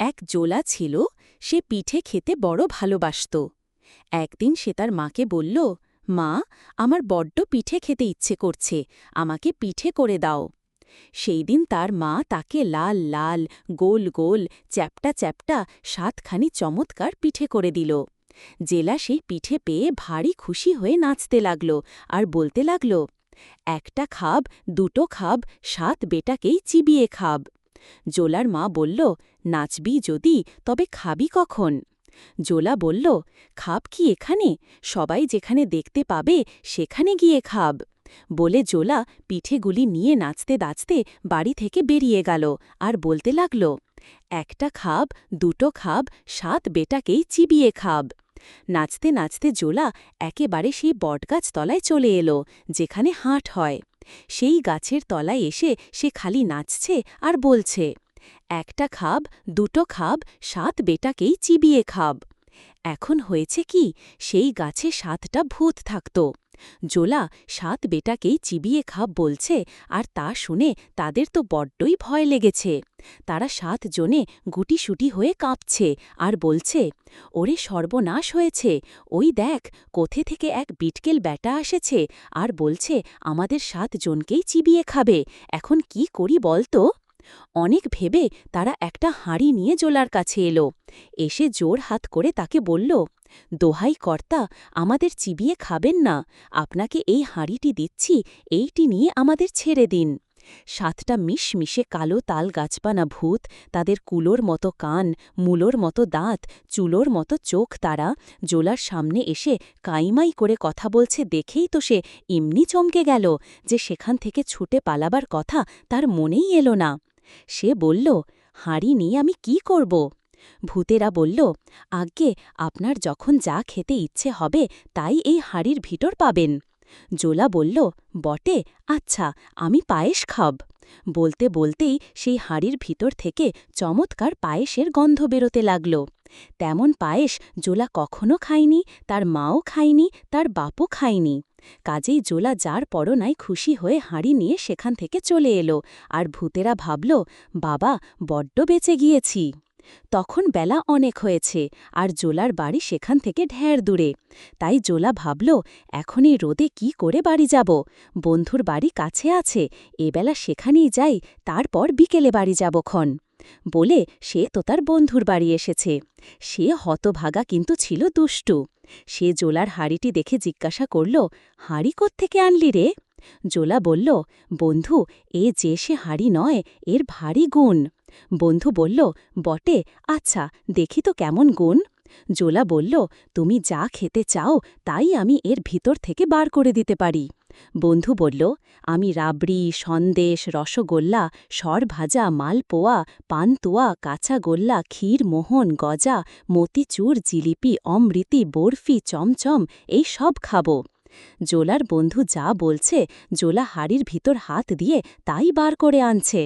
এক জোলা ছিল, সে পিঠে খেতে বড় ভালোবাসত। একদিন সে তার মাকে বলল, মা, আমার বড্ড পিঠে খেতে ইচ্ছে করছে, আমাকে পিঠে করে দাও। সেই দিন তার মা তাকে লাল লাল, গোল গোল, চ্যাপটা চ্যাপটা, সাতখানি চমৎকার পিঠে করে দিল। জেলা সেই পিঠে পেয়ে ভারী খুশি হয়ে নাচতে লাগল আর বলতে লাগল, একটা খাব, দুটো খাব, সাত বেটাকেই চিবিয়ে খাব। জোলার মা বলল, নাচবি যদি, তবে খাবি কখন? জোলা বলল, খাব কি এখানে? সবাই যেখানে দেখতে পাবে, সেখানে গিয়ে খাব। বলে জোলা পিঠেগুলি নিয়ে নাচতে নাচতে বাড়ি থেকে বেরিয়ে গেল আর বলতে লাগল, একটা খাব, দুটো খাব, সাত বেটাকেই চিবিয়ে খাব। নাচতে নাচতে জোলা একেবারে সেই বটগাছ তলায় চলে এলো, যেখানে হাট হয়। সেই গাছের তলায় এসে সে খালি নাচছে আর বলছে, একটা খাব, দুটো খাব, সাত বেটাকেই চিবিয়ে খাব। এখন হয়েছে কি, সেই গাছে সাতটা ভূত থাকত। জোলা সাত বেটাকেই চিবিয়ে খাপ বলছে আর তা শুনে তাদের তো বড্ডই ভয় লেগেছে। তারা সাত জনে গুটিসুটি হয়ে কাঁপছে আর বলছে, ওরে সর্বনাশ হয়েছে, ওই দেখ কোথে থেকে এক বিটকেল ব্যাটা আসেছে আর বলছে আমাদের সাত জনকেই চিবিয়ে খাবে, এখন কি করি বলতো অনেক ভেবে তারা একটা হাঁড়ি নিয়ে জোলার কাছে এলো। এসে জোর হাত করে তাকে বলল দোহাই কর্তা আমাদের চিবিয়ে খাবেন না, আপনাকে এই হাঁড়িটি দিচ্ছি, এইটি নিয়ে আমাদের ছেড়ে দিন। সাতটা মিশমিশে কালো তাল গাছপানা ভূত, তাদের কুলোর মতো কান, মূলোর মতো দাঁত, চুলোর মতো চোখ তারা, জোলার সামনে এসে কাইমাই করে কথা বলছে দেখেই তো সে এমনি চমকে গেল যে সেখান থেকে ছুটে পালাবার কথা তার মনেই এলো না। সে বলল, হাঁড়ি নিয়ে আমি কি করব? ভূতেরা বলল, আজ্ঞে, আপনার যখন যা খেতে ইচ্ছে হবে, তাই এই হাঁড়ির ভিতর পাবেন। জোলা বলল, বটে আচ্ছা আমি পায়েস খাব। বলতে বলতেই সেই হাঁড়ির ভিতর থেকে চমৎকার পায়েসের গন্ধ বেরোতে লাগল। তেমন পায়েস জোলা কখনো খায়নি, তার মাও খায়নি, তার বাপও খায়নি। কাজেই জোলা যার পরনাই খুশি হয়ে হাঁড়ি নিয়ে সেখান থেকে চলে এলো, আর ভূতেরা ভাবল, বাবা, বড্ড বেঁচে গিয়েছি। তখন বেলা অনেক হয়েছে আর জোলার বাড়ি সেখান থেকে ঢের দূরে। তাই জোলা ভাবল, এখন এই রোদে কি করে বাড়ি যাব? বন্ধুর বাড়ি কাছে আছে এবেলা সেখানেই যাই, তারপর বিকেলে বাড়ি যাবক্ষণ বলে সে তো তার বন্ধুর বাড়ি এসেছে। সে হতভাগা কিন্তু ছিল দুষ্টু। সে জোলার হাড়িটি দেখে জিজ্ঞাসা করল, হাড়ি থেকে আনলি রে? জোলা বলল, বন্ধু, এ যে সে হাড়ি নয়, এর ভারী গুণ। বন্ধু বলল, বটে আচ্ছা দেখি তো কেমন গুণ। জোলা বলল, তুমি যা খেতে চাও, তাই আমি এর ভিতর থেকে বার করে দিতে পারি। বন্ধু বলল, আমি রাবড়ি, সন্দেশ, রসগোল্লা, সরভাজা, মালপোয়া, পানতোয়া, কাঁচাগোল্লা, ক্ষীর, মোহন, গজা, মতিচুর, জিলিপি, অমৃতি, বরফি, চমচম, এই সব খাব। জোলার বন্ধু যা বলছে, জোলা হাড়ির ভিতর হাত দিয়ে তাই বার করে আনছে।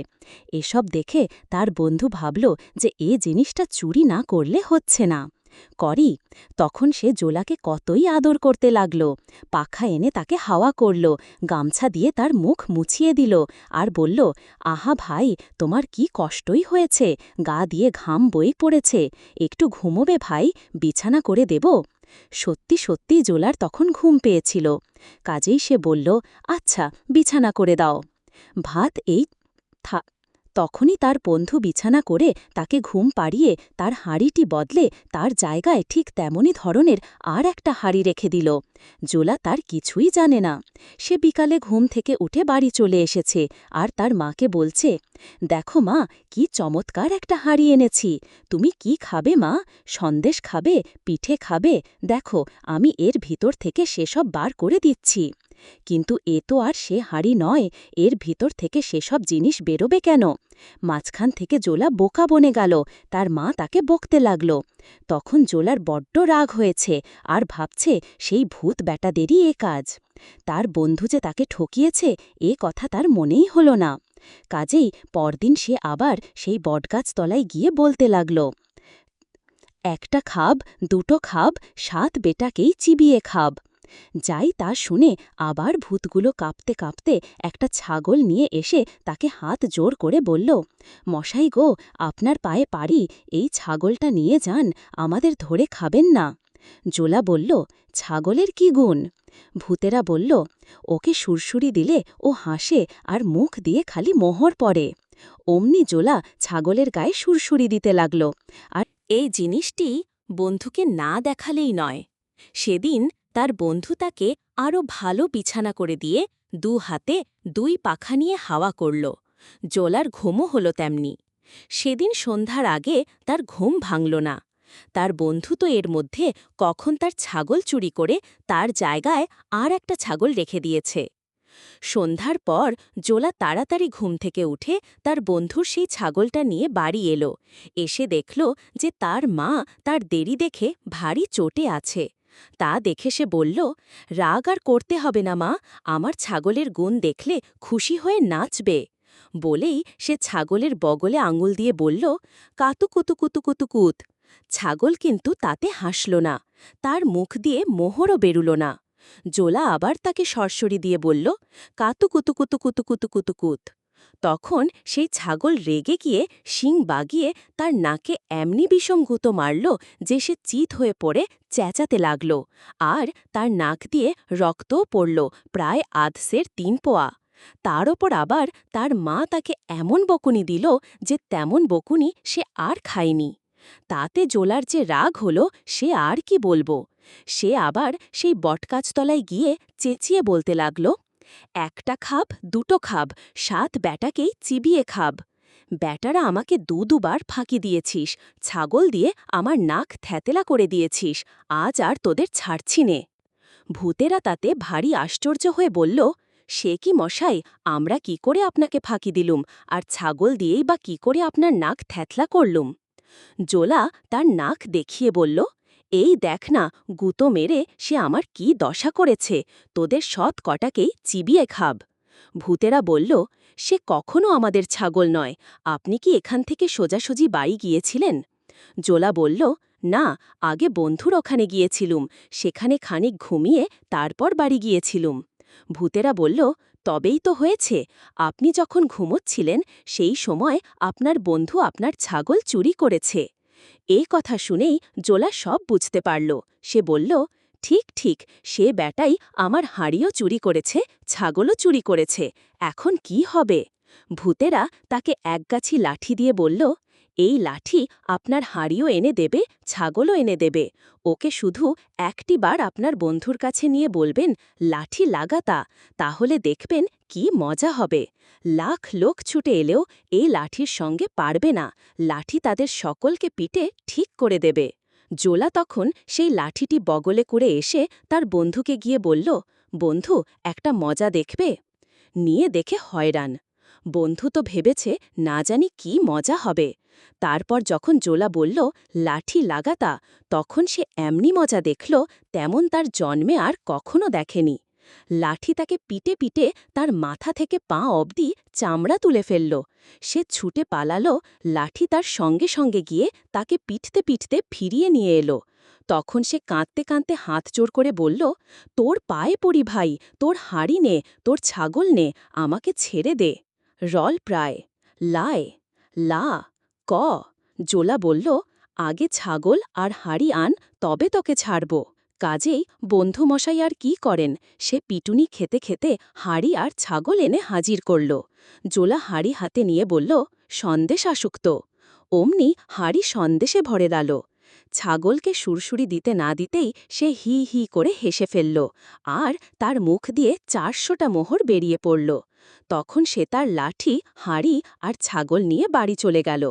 এসব দেখে তার বন্ধু ভাবল যে এ জিনিসটা চুরি না করলে হচ্ছে না। করি, তখন সে জোলাকে কতই আদর করতে লাগল। পাখা এনে তাকে হাওয়া করল, গামছা দিয়ে তার মুখ মুছিয়ে দিল আর বলল, আহা ভাই, তোমার কি কষ্টই হয়েছে, গা দিয়ে ঘাম বই পড়েছে, একটু ঘুমোবে ভাই, বিছানা করে দেব? সত্যি সত্যি জোলার তখন ঘুম পেয়েছিল। কাজেই সে বলল আচ্ছা বিছানা করে দাও। ভাত এই তখনই তার বন্ধু বিছানা করে তাকে ঘুম পাড়িয়ে তার হাঁড়িটি বদলে তার জায়গায় ঠিক তেমনই ধরনের আর একটা হাঁড়ি রেখে দিল। জোলা তার কিছুই জানে না। সে বিকালে ঘুম থেকে উঠে বাড়ি চলে এসেছে আর তার মাকে বলছে, দেখো মা, কি চমৎকার একটা হাঁড়ি এনেছি। তুমি কি খাবে মা? সন্দেশ খাবে, পিঠে খাবে। দেখো, আমি এর ভিতর থেকে সেসব বার করে দিচ্ছি। কিন্তু এ তো আর সে হাড়ি নয়, এর ভিতর থেকে সেসব জিনিস বেরোবে কেন? মাঝখান থেকে জোলা বোকা বনে গেল, তার মা তাকে বকতে লাগল। তখন জোলার বড্ড রাগ হয়েছে আর ভাবছে সেই ভূত ব্যাটাদেরই এ কাজ। তার বন্ধু যে তাকে ঠকিয়েছে, এ কথা তার মনেই হল না। কাজেই পরদিন সে আবার সেই বটগাছ তলায় গিয়ে বলতে লাগল, একটা খাব, দুটো খাব, সাত বেটাকেই চিবিয়ে খাব। যাই তা শুনে আবার ভূতগুলো কাঁপতে কাঁপতে একটা ছাগল নিয়ে এসে তাকে হাত জোর করে বলল, মশাই গো, আপনার পায়ে পারি এই ছাগলটা নিয়ে যান, আমাদের ধরে খাবেন না। জোলা বলল, ছাগলের কি গুণ? ভূতেরা বলল, ওকে সুরসুরি দিলে ও হাসে আর মুখ দিয়ে খালি মোহর পড়ে। অমনি জোলা ছাগলের গায়ে সুরসুরি দিতে লাগল, আর এই জিনিসটি বন্ধুকে না দেখালেই নয়। সেদিন তার বন্ধু তাকে আরও ভালো বিছানা করে দিয়ে দু হাতে দুই পাখা নিয়ে হাওয়া করল। জোলার ঘুমও হল তেমনি। সেদিন সন্ধ্যার আগে তার ঘুম ভাঙল না। তার বন্ধু তো এর মধ্যে কখন তার ছাগল চুরি করে তার জায়গায় আর একটা ছাগল রেখে দিয়েছে। সন্ধ্যার পর জোলা তাড়াতাড়ি ঘুম থেকে উঠে তার বন্ধুর সেই ছাগলটা নিয়ে বাড়ি এলো। এসে দেখল যে তার মা তার দেরি দেখে ভারী চোটে আছে। তা দেখে সে বলল, রাগ আর করতে হবে না মা, আমার ছাগলের গুণ দেখলে খুশি হয়ে নাচবে। বলেই সে ছাগলের বগলে আঙুল দিয়ে বলল, কাতু কুতু কুতু কুতু কুত। ছাগল কিন্তু তাতে হাসল না, তার মুখ দিয়ে মোহরও বেরুল না। জোলা আবার তাকে সরসরি দিয়ে বলল, কাতু কুতু কুতু কুতু কুতু কুতু তখন সেই ছাগল রেগে গিয়ে শিং বাগিয়ে তার নাকে এমনি বিষম গুঁতো মারল যে সে চিত হয়ে পড়ে চেঁচাতে লাগল আর তার নাক দিয়ে রক্তও পড়ল প্রায় আধসের তিন পোয়া। তার ওপর আবার তার মা তাকে এমন বকুনি দিল যে তেমন বকুনি সে আর খায়নি। তাতে জোলার যে রাগ হল সে আর কি বলব? সে আবার সেই বটকাছতলায় গিয়ে চেঁচিয়ে বলতে লাগল একটা খাব দুটো খাব সাত ব্যাটাকেই চিবিয়ে খাব। ব্যাটারা আমাকে দু দুবার ফাঁকি দিয়েছিস, ছাগল দিয়ে আমার নাক থ্যাতেলা করে দিয়েছিস, আজ আর তোদের ছাড়ছি নে। ভূতেরা তাতে ভারী আশ্চর্য হয়ে বলল, সে কি মশাই, আমরা কি করে আপনাকে ফাঁকি দিলুম, আর ছাগল দিয়েই বা কি করে আপনার নাক থ্যাতলা করলুম? জোলা তার নাক দেখিয়ে বলল এই দেখ না, গুতো মেরে সে আমার কি দশা করেছে, তোদের সৎ কটাকেই চিবিয়ে খাব। ভূতেরা বলল, সে কখনো আমাদের ছাগল নয়, আপনি কি এখান থেকে সোজাসুজি বাড়ি গিয়েছিলেন? জোলা বলল, না, আগে বন্ধুর ওখানে গিয়েছিলুম, সেখানে খানিক ঘুমিয়ে তারপর বাড়ি গিয়েছিলুম। ভূতেরা বলল, তবেই তো হয়েছে, আপনি যখন ঘুমোচ্ছিলেন, সেই সময় আপনার বন্ধু আপনার ছাগল চুরি করেছে। এই কথা শুনেই জোলা সব বুঝতে পারল। সে বলল, ঠিক ঠিক, সে ব্যাটাই আমার হাঁড়িও চুরি করেছে, ছাগলও চুরি করেছে, এখন কি হবে? ভূতেরা তাকে একগাছি লাঠি দিয়ে বলল এই লাঠি আপনার হাঁড়িও এনে দেবে, ছাগলও এনে দেবে। ওকে শুধু একটি বার আপনার বন্ধুর কাছে নিয়ে বলবেন, লাঠি লাগাতা তাহলে দেখবেন কি মজা হবে। লাখ লোক ছুটে এলেও এই লাঠির সঙ্গে পারবে না। লাঠি তাদের সকলকে পিটে ঠিক করে দেবে। জোলা তখন সেই লাঠিটি বগলে করে এসে তার বন্ধুকে গিয়ে বলল, বন্ধু, একটা মজা দেখবে? নিয়ে দেখে হয়রান। বন্ধু তো ভেবেছে, না জানি কি মজা হবে। তারপর যখন জোলা বলল, লাঠি লাগাতা তখন সে এমনি মজা দেখল, তেমন তার জন্মে আর কখনো দেখেনি। লাঠি তাকে পিটে পিটে তার মাথা থেকে পা অবধি চামড়া তুলে ফেলল। সে ছুটে পালালো, লাঠি তার সঙ্গে সঙ্গে গিয়ে তাকে পিটতে পিটতে ফিরিয়ে নিয়ে এলো। তখন সে কাঁদতে কাঁদতে হাত জোর করে বলল, তোর পায়ে পড়ি ভাই, তোর হাড়ি নে, তোর ছাগল নে, আমাকে ছেড়ে দে। রল প্রায়। লায় লা ক। জোলা বলল, আগে ছাগল আর হাড়ি আন, তবে তোকে ছাড়ব। কাজেই বন্ধুমশাই আর কি করেন? সে পিটুনি খেতে খেতে হাড়ি আর ছাগল এনে হাজির করল। জোলা হাড়ি হাতে নিয়ে বলল, সন্দেশ আসুক্ত। অমনি হাড়ি সন্দেশে ভরে দাল। ছাগলকে সুরসুরি দিতে না দিতেই সে হি হি করে হেসে ফেলল আর তার মুখ দিয়ে চারশোটা মোহর বেরিয়ে পড়ল। তখন সে তার লাঠি, হাঁড়ি আর ছাগল নিয়ে বাড়ি চলে গেল।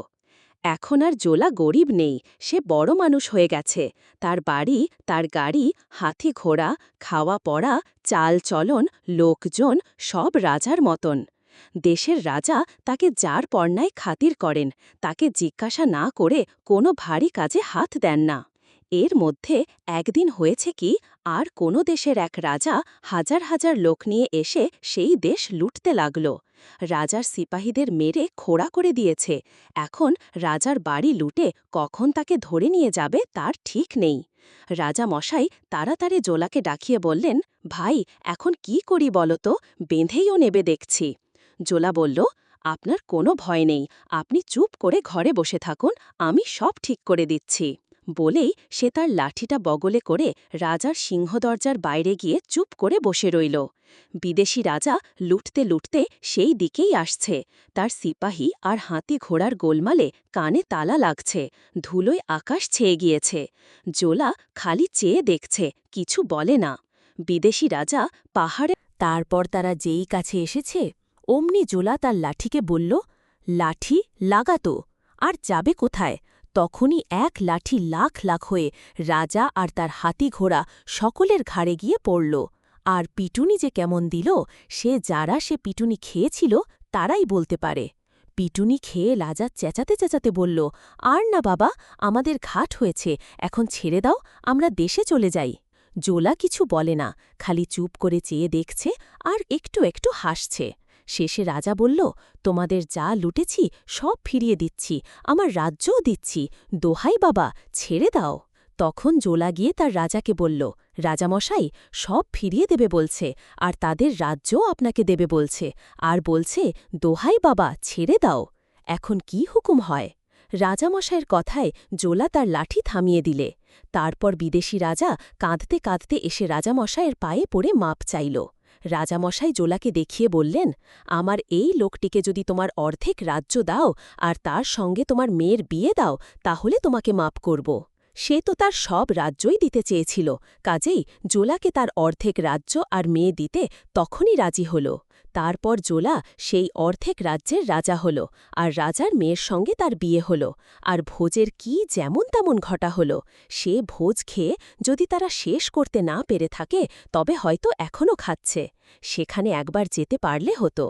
এখন আর জোলা গরিব নেই, সে বড় মানুষ হয়ে গেছে। তার বাড়ি, তার গাড়ি, হাতি ঘোড়া, খাওয়া পড়া, চাল চলন, লোকজন, সব রাজার মতন। দেশের রাজা তাকে যার পর্নায় খাতির করেন, তাকে জিজ্ঞাসা না করে কোনো ভারী কাজে হাত দেন না। এর মধ্যে একদিন হয়েছে কি, আর কোনো দেশের এক রাজা হাজার হাজার লোক নিয়ে এসে সেই দেশ লুটতে লাগল। রাজার সিপাহীদের মেরে খোড়া করে দিয়েছে। এখন রাজার বাড়ি লুটে কখন তাকে ধরে নিয়ে যাবে তার ঠিক নেই। রাজা মশাই তাড়াতাড়ি জোলাকে ডাকিয়ে বললেন, ভাই, এখন কি করি বলো তো? বেঁধেইও নেবে দেখছি। জোলা বলল, আপনার কোনো ভয় নেই। আপনি চুপ করে ঘরে বসে থাকুন, আমি সব ঠিক করে দিচ্ছি। বলেই সে তার লাঠিটা বগলে করে রাজার সিংহদরজার বাইরে গিয়ে চুপ করে বসে রইল। বিদেশি রাজা লুটতে লুটতে সেই দিকেই আসছে। তার সিপাহী আর হাতি ঘোড়ার গোলমালে কানে তালা লাগছে, ধুলোয় আকাশ ছেয়ে গিয়েছে। জোলা খালি চেয়ে দেখছে, কিছু বলে না। বিদেশি রাজা পাহাড়ে তারপর তারা যেই কাছে এসেছে, অমনি জোলা তার লাঠিকে বলল, লাঠি লাগাতো আর যাবে কোথায়? তখনই এক লাঠি লাখ লাখ হয়ে রাজা আর তার হাতি ঘোড়া সকলের ঘাড়ে গিয়ে পড়ল। আর পিটুনি যে কেমন দিল, সে যারা সে পিটুনি খেয়েছিল, তারাই বলতে পারে। পিটুনি খেয়ে রাজা চেঁচাতে চেঁচাতে বলল, আর না বাবা, আমাদের ঘাট হয়েছে, এখন ছেড়ে দাও, আমরা দেশে চলে যাই। জোলা কিছু বলে না, খালি চুপ করে চেয়ে দেখছে, আর একটু একটু হাসছে। শেষে রাজা বলল, তোমাদের যা লুটেছি, সব ফিরিয়ে দিচ্ছি, আমার রাজ্যও দিচ্ছি, দোহাই বাবা, ছেড়ে দাও। তখন জোলা গিয়ে তার রাজাকে বলল, রাজামশাই, সব ফিরিয়ে দেবে বলছে, আর তাদের রাজ্যও আপনাকে দেবে বলছে, আর বলছে, দোহাই বাবা, ছেড়ে দাও। এখন কি হুকুম হয়? রাজামশাইয়ের কথায় জোলা তার লাঠি থামিয়ে দিলে। তারপর বিদেশি রাজা কাঁদতে কাঁদতে এসে রাজামশাইয়ের পায়ে পড়ে মাপ চাইল। রাজামশাই জোলাকে দেখিয়ে বললেন, আমার এই লোকটিকে যদি তোমার অর্ধেক রাজ্য দাও আর তার সঙ্গে তোমার মেয়ের বিয়ে দাও, তাহলে তোমাকে মাপ করব। সে তো তার সব রাজ্যই দিতে চেয়েছিল, কাজেই জোলাকে তার অর্ধেক রাজ্য আর মেয়ে দিতে তখনই রাজি হল। তারপর জোলা সেই অর্ধেক রাজ্যের রাজা হল আর রাজার মেয়ের সঙ্গে তার বিয়ে হল। আর ভোজের কি যেমন তেমন ঘটা হল, সে ভোজ খেয়ে যদি তারা শেষ করতে না পেরে থাকে, তবে হয়তো এখনও খাচ্ছে। সেখানে একবার যেতে পারলে হতো।